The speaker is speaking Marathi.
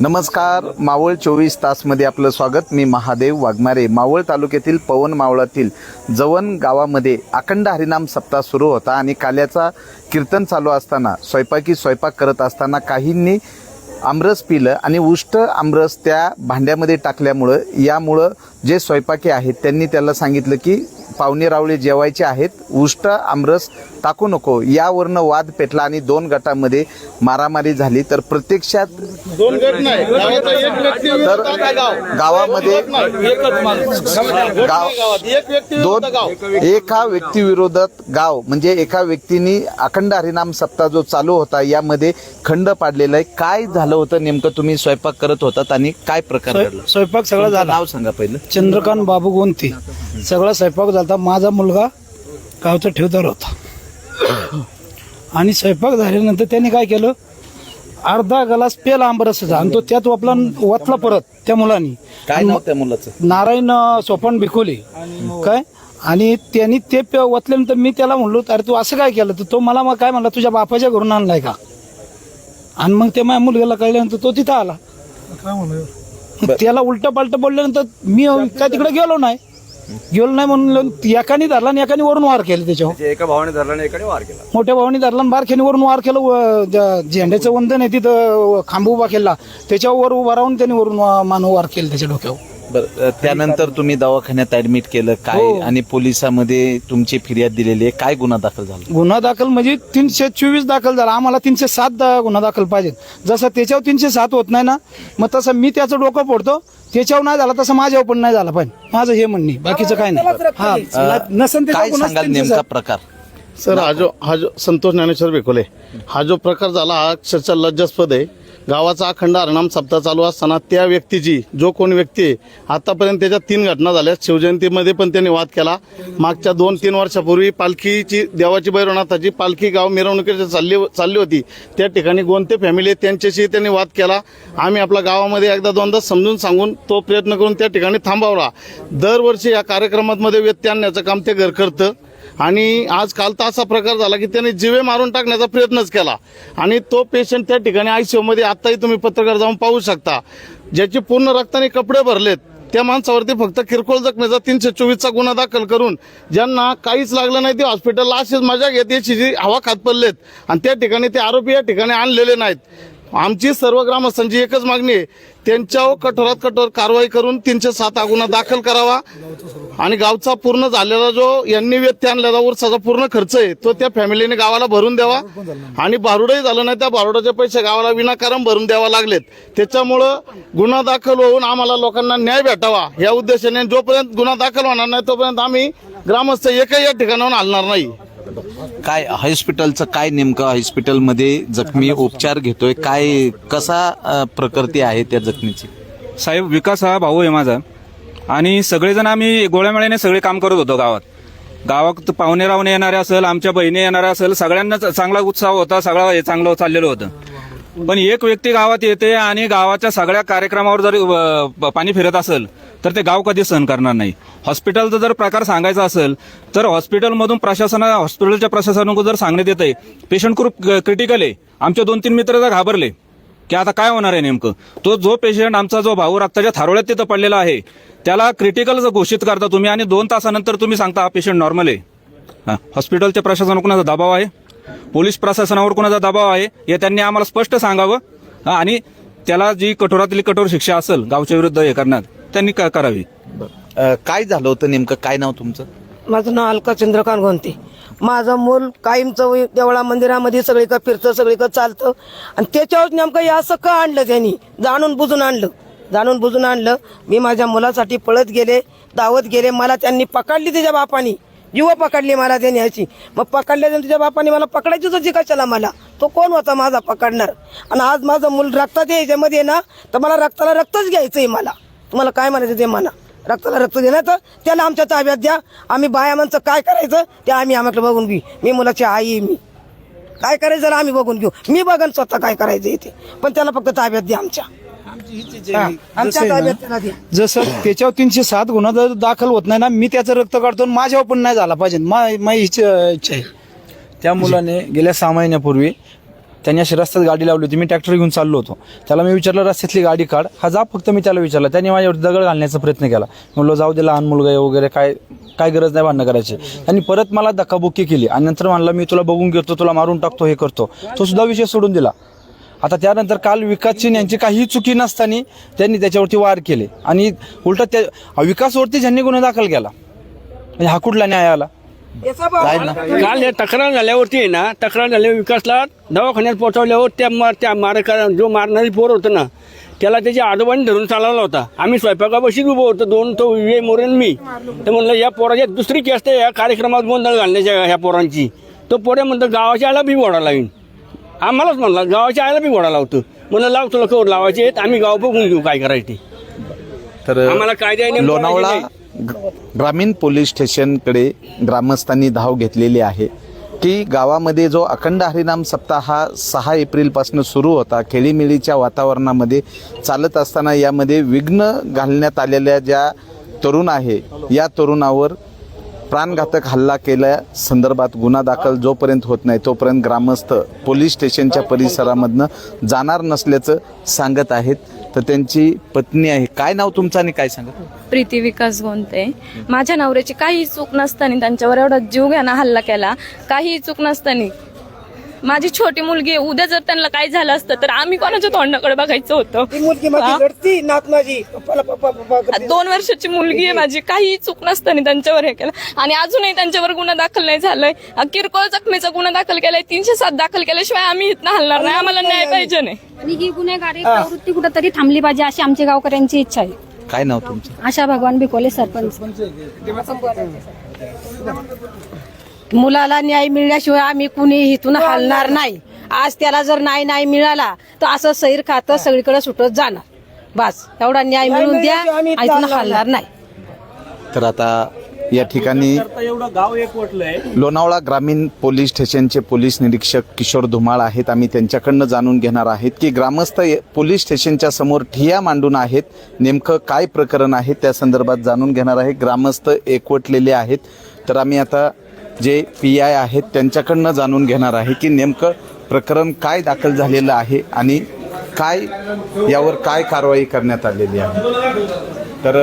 नमस्कार मावळ चोवीस तासमध्ये आपलं स्वागत. मी महादेव वाघमारे. मावळ तालुक्यातील पवन मावळातील जवन गावामध्ये अखंड हरिनाम सप्ताह सुरू होता आणि काल्याचा कीर्तन चालू असताना स्वयंपाकी स्वयंपाक करत असताना काहींनी आमरस पिलं आणि उष्ट आमरस त्या भांड्यामध्ये टाकल्यामुळं यामुळं जे स्वयंपाकी आहेत त्यांनी त्याला सांगितलं की पाहुणे रावळे जेवायचे आहेत उष्ट आमरस टाकू नको. यावरनं वाद पेटला आणि दोन गटामध्ये मारामारी झाली. तर प्रत्यक्षात दोन गट नाही. गावाचा एक व्यक्ती तर विरुद्ध आता गाव. गावामध्ये एकच माणूस. गाव गावात एक व्यक्ती विरुद्ध गाव. दोन एका व्यक्तीविरोधात गाव. म्हणजे एका व्यक्तीने अखंड हरिनाम सप्ताह जो चालू होता यामध्ये खंड पाडलेला आहे. काय झालं होतं नेमकं तुम्ही स्वयंपाक करत होतात आणि काय प्रकार घडला? स्वयंपाक सगळा तुमचं झाला. नाव सांगा पहिलं. चंद्रकांत बाबू गोंती सगळा स्वयंपाक झाला माझा मुलगा गावचा ठेवदार होता. आणि स्वयंपाक झाल्यानंतर त्यांनी काय केलं? अर्धा गलास पेल आंबरसाचा आणि तो त्यात वापला वाचला परत त्या मुलांनी. काय नाव त्या मुलाचं? नारायण सोपान भिकोले काय? आणि त्यांनी ते पे- ओतल्यानंतर मी त्याला म्हणलो अरे तू असं काय केलं? तर तो मला मग काय म्हणला तुझ्या बापाच्या घरून आणलाय का? आणि मग ते माझ्या मुलग्याला कळल्यानंतर तो तिथं आला. मग त्याला उलट पालट बोलल्यानंतर मी काय तिकडे गेलो नाही. गेलो नाही म्हणून एकाने धरला आणि एकाने वरून वार केलं त्याच्यावर. एका भावाने धरला आणि एकाने वार केला. मोठ्या भावाने धरला आणि बारख्याने वरून वार केलं व- झेंड्याचं वंदन आहे तिथं खांब उभा केला. त्याच्यावर उभा राहून त्यांनी वरून वा- मानव वार केलं त्याच्या डोक्यावर. बरं त्यानंतर तुम्ही दवाखान्यात ऍडमिट केलं काय हो. आणि पोलिसांमध्ये तुमची फिर्याद दिलेली आहे काय गुन्हा दाखल झाला? गुन्हा दाखल म्हणजे तीनशे चोवीस दाखल झाला. आम्हाला तीनशे सात दा- गुन्हा दाखल पाहिजेत जसं त्याच्यावर तीनशे सात होत नाही ना मग तसं मी त्याचं डोकं फोडतो. त्याच्यावर नाही झाला तसं माझ्यावर पण नाही झाला पाहिजे माझं हे म्हणणे बाकीचं काय नाही. हा. नसन काय सांगाल नेमका प्रकार? सर हा जो हा जो संतोष ज्ञानेश्वर बेकोले हा जो प्रकार झाला हा अक्षरशः लज्जास्पद आहे. गावाचा अखंड हरणाम सप्ताह चालू असताना त्या व्यक्तीची जो कोण व्यक्ती आहे आतापर्यंत त्याच्या तीन घटना झाल्या. शिवजयंतीमध्ये पण त्यांनी वाद केला. मागच्या दोन तीन वर्षापूर्वी पालखीची देवाची भैरवनाथाची पालखी गाव मिरवणुकीची चालली चालली होती. त्या ठिकाणी कोणते फॅमिली आहेत त्यांच्याशी त्यांनी वाद केला. आम्ही आपल्या गावामध्ये एकदा दोनदा समजून सांगून तो प्रयत्न करून त्या ठिकाणी थांबवला. दरवर्षी या कार्यक्रमामध्ये व्यत्यय आणण्याचं काम ते घर करतं. आणि आज काल तर असा प्रकार झाला की त्याने जिवे मारून टाकण्याचा प्रयत्नच केला. आणि तो पेशंट त्या ठिकाणी आयसीयू मध्ये आत्ताही तुम्ही पत्रकार जाऊन पाहू शकता. ज्याचे पूर्ण रक्ताने कपडे भरलेत त्या माणसावरती फक्त किरकोळ जखमेचा तीनशे चोवीसचा गुन्हा दाखल करून ज्यांना काहीच लागलं नाही ते हॉस्पिटलला अशीच मजा घेत याची जी हवा खात पडलेत. आणि त्या ठिकाणी ते आरोपी या ठिकाणी आणलेले नाहीत. आमची सर्व ग्रामस्थांची एकच मागणी आहे. त्यांच्यावर कठोरात कठोर कारवाई करून तीनशे सात हा गुन्हा दाखल करावा. आणि गावचा पूर्ण झालेला जो यांनी व्यत्यय आणलेला उरसाचा पूर्ण खर्च आहे तो त्या फॅमिलीने गावाला भरून द्यावा. आणि बारुडही झालं नाही त्या बारुडाचे पैसे गावाला विनाकारण भरून द्यावा लागलेत. त्याच्यामुळं गुन्हा दाखल होऊन आम्हाला लोकांना न्याय भेटावा. या उद्देशाने जोपर्यंत गुन्हा दाखल होणार नाही तोपर्यंत आम्ही ग्रामस्थ एकही या ठिकाणाहून हलणार नाही. काय हॉस्पिटलचं काय नेमकं हॉस्पिटलमध्ये जखमी उपचार घेतोय? काय कसा प्रकृती आहे त्या जखमीची? साहेब विकास हा भाऊ आहे माझा. आणि सगळेजण आम्ही गोळ्यामेळ्याने सगळे काम करत होतो गावात. गावात पाहुणे रावणे येणारे असेल आमच्या बहिणी येणाऱ्या असेल सगळ्यांनाच चांगला उत्साह होता सगळा हे चांगलं चाललेलं होतं. पण एक व्यक्ती गावात येते आणि गावाच्या सगळ्या कार्यक्रमावर जर पाणी फिरत असेल तर ते गाव कधी सहन करणार नाही. हॉस्पिटलचा जर प्रकार सांगायचा असेल तर हॉस्पिटलमधून प्रशासना हॉस्पिटलच्या प्रशासनाकडून जर सांगण्यात येत आहे पेशंट खूप क्रिटिकल आहे. आमचे दोन तीन मित्र तर घाबरले की आता काय होणार आहे नेमकं? तो जो पेशंट आमचा जो भाऊ रक्ताच्या थारोळ्यात तिथं पडलेला आहे त्याला क्रिटिकल घोषित करता तुम्ही आणि दोन तासानंतर तुम्ही सांगता हा पेशंट नॉर्मल आहे. हॉस्पिटलच्या प्रशासनाकडून दबाव आहे? पोलीस प्रशासनावर कुणाचा दबाव आहे हे त्यांनी आम्हाला स्पष्ट सांगावं. आणि त्याला जी कठोरातली कठोर शिक्षा असेल गावच्या विरुद्ध हे करण्यात त्यांनी क- करावी? काय झालं होतं नेमकं? काय नाव तुमचं? माझं नाव अलका चंद्रकांत गोंते माझं मूल कायमचं देवळा मंदिरामध्ये सगळीकडे फिरतं सगळीकडे चालतं. आणि त्याच्यावर नेमकं हे असं का आणलं त्यांनी? जाणून बुजून आणलं. जाणून बुजून आणलं. मी माझ्या मुलासाठी पळत गेले दावत गेले. मला त्यांनी पकडली त्याच्या बापानी. जीव पकडली मला त्याने याची मग पकडल्या तुझ्या बापाने मला पकडायचीच होती कशाला मला? तो कोण होता माझा पकडणार? आणि आज माझं मूल रक्तात याच्यामध्ये ना तर मला रक्ताला रक्तच घ्यायचंय मला. तुम्हाला काय म्हणायचं ते म्हणा. रक्ताला रक्त देणार तर त्याला आमच्या ताब्यात द्या. आम्ही बाया काय करायचं ते आम्ही आम्हाला बघून घेऊ. मी मुलाची आई आहे मी. काय करायचं जरा आम्ही बघून घेऊ. मी बघन स्वतः काय करायचं इथे. पण त्याला फक्त ताब्यात द्या आमच्या. हा, आमच्या जसं आहे ना, ताब्यात त्याला द्या जसं त्याच्यावर तीनशे सात गुन्हा जर दाखल होत नाही ना मी त्याचं रक्त काढतो आणि माझ्यावर पण नाही झाला पाहिजे. मा- माझी इच्छा इच्छा आहे. त्या मुलाने गेल्या सहा महिन्यापूर्वी त्यांनी अशी रस्त्यात गाडी लावली होती. मी ट्रॅक्टर घेऊन चाललो होतो. त्याला मी विचारलं रस्त्यातली गाडी काढ. हा जा फक्त मी त्याला विचारलं. त्यांनी माझ्यावर दगड घालण्याचा प्रयत्न केला. म्हणलो जाऊ दे लहान मुलगा आहे वगैरे काय काय गरज नाही भांडणं करायची. त्यांनी परत मला धक्काबुक्की केली. आणि नंतर म्हणला मी तुला बघून घेतो तुला मारून टाकतो हे करतो. तो सुद्धा विषय सोडून दिला. आता त्यानंतर काल विकास सिंह यांची काहीही चुकी नसताना त्यांनी त्याच्यावरती वार केले. आणि उलट त्या विकासवरती ज्यांनी गुन्हा दाखल केला म्हणजे हा कुठला न्याय आला? काल हे तक्रार झाल्यावरती आहे ना तक्रार झाल्यावर विकासला दवाखान्यात पोहोचवल्यावर त्या मार त्या मार जो मारणारी पोर होतं ना त्याला त्याची आजोबांनी धरून चालवला होता. आम्ही स्वयंपाकापाशीच उभं होतो दोन तो विजय मोरेन मी. तर म्हणलं या पोराच्या दुसरी केस आहे या कार्यक्रमात गोंधळ घालण्याच्या ह्या पोरांची. तो पोरे म्हणतो गावाच्या आयला बी घोडा लावीन. आम्हालाच म्हणला गावाच्या आयला बी घोडा लावतो. म्हणलं लाव तुला कवर लावायचे आहेत आम्ही गाव बघून घेऊ काय करायचे. ते. तर आम्हाला कायद्याने लोणावळा ग- ग्रामीण पोलीस स्टेशनकडे ग्रामस्थांनी धाव घेतलेली आहे. की गावामध्ये जो अखंड हरिनाम सप्ताह हा सहा एप्रिलपासून सुरू होता खेळीमेळीच्या वातावरणामध्ये चालत असताना यामध्ये विघ्न घालण्यात आलेल्या ज्या तरुण आहे या तरुणावर प्राणघातक हल्ला केल्या संदर्भात गुन्हा दाखल जोपर्यंत होत नाही तोपर्यंत ग्रामस्थ पोलीस स्टेशनच्या परिसरामधनं जाणार नसल्याचं सांगत आहेत. तर त्यांची पत्नी आहे. काय नाव तुमचं आणि काय सांगा प्रीती विकास गोंते माझ्या नवऱ्याची काही चूक नसताना त्यांच्यावर एवढा जीव घ्याना हल्ला केला. काही चूक नसताना माझी छोटी मुलगी आहे. उद्या जर त्यांना काही झालं असतं तर आम्ही कोणाच्या तोंडाकडे बघायचं होतं? ती मुलगी माझी लढती नात माझी पप्पाला पप्पा पप्पा करते. दोन वर्षाची मुलगी आहे माझी. काही चूक नसताना त्यांच्यावर हे केलं. आणि अजूनही त्यांच्यावर गुन्हा दाखल नाही झालाय. किरकोळ जखमीचा गुन्हा दाखल केलाय. तीनशे सात दाखल केल्याशिवाय आम्ही इथं हलणार नाही. आम्हाला न्याय पाहिजे नाही. आणि ही गुन्हेगारी प्रवृत्ती कुठंतरी थांबली पाहिजे अशी आमच्या गावकऱ्यांची इच्छा आहे. काय नाव तुमचं? आशा भगवान बिकोले सरपंच. मुलाला न्याय मिळण्याशिवाय आम्ही कुणी इथून हलणार नाही. आज त्याला जर न्याय नाही मिळाला तर असं सैर खातं सगळीकडे सुटत जाणार. बस एवढा न्याय मिळून द्या इथून हलणार नाही. तर आता या ठिकाणी लोणावळा ग्रामीण पोलीस स्टेशनचे पोलीस निरीक्षक किशोर धुमाळ आहेत. आम्ही त्यांच्याकडनं जाणून घेणार आहेत की ग्रामस्थ ये- पोलीस स्टेशनच्या समोर ठिया मांडून आहेत. नेमकं काय प्रकरण आहे त्या संदर्भात जाणून घेणार आहे. ग्रामस्थ एकवटलेले आहेत. तर आम्ही आता जे पी आय आहेत त्यांच्याकडनं जाणून घेणार आहे की नेमकं प्रकरण काय दाखल झालेलं आहे आणि काय यावर काय कारवाई करण्यात आलेली आहे. तर